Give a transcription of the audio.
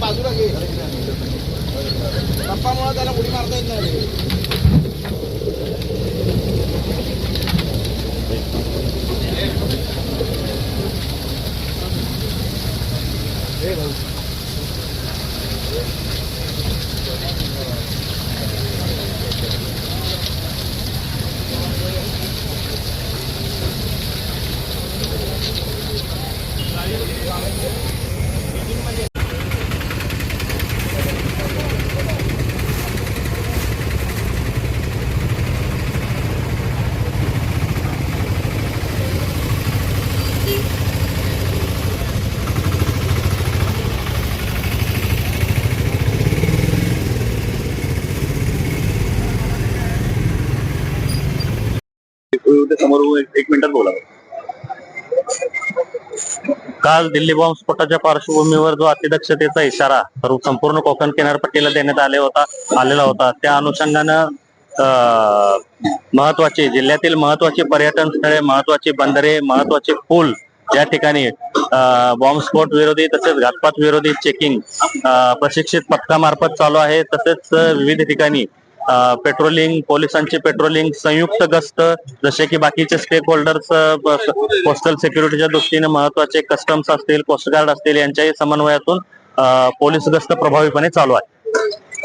बाजूला घे त्याला उडी मारता येत नाही समोर एक मिनिटात बोला. काल दिल्ली बॉम्ब स्फोटाच्या पार्श्वभूमीवर जो अतिदक्षतेचा इशारा संपूर्ण कोकण किनारपट्टीला देण्यात आले होता आलेला होता. त्या अनुषंगानं महत्वाची जिल्ह्यातील महत्वाची पर्यटन स्थळे महत्वाची बंदरे महत्त्वाचे पूल या ठिकाणी बॉम्बस्फोट विरोधी तसेच घातपात विरोधी चेकिंग प्रशिक्षित पथकामार्फत चालू आहे तसेच विविध ठिकाणी पेट्रोलिंग पोलिसांची पेट्रोलिंग संयुक्त गस्त जसे की बाकीचे स्टेक होल्डर्स पोस्टल सिक्युरिटीच्या दृष्टीने महत्त्वाचे कस्टम्स असतील कोस्ट गार्ड असतील यांच्याही समन्वयातून पोलीस गस्त प्रभावीपणे चालू आहे.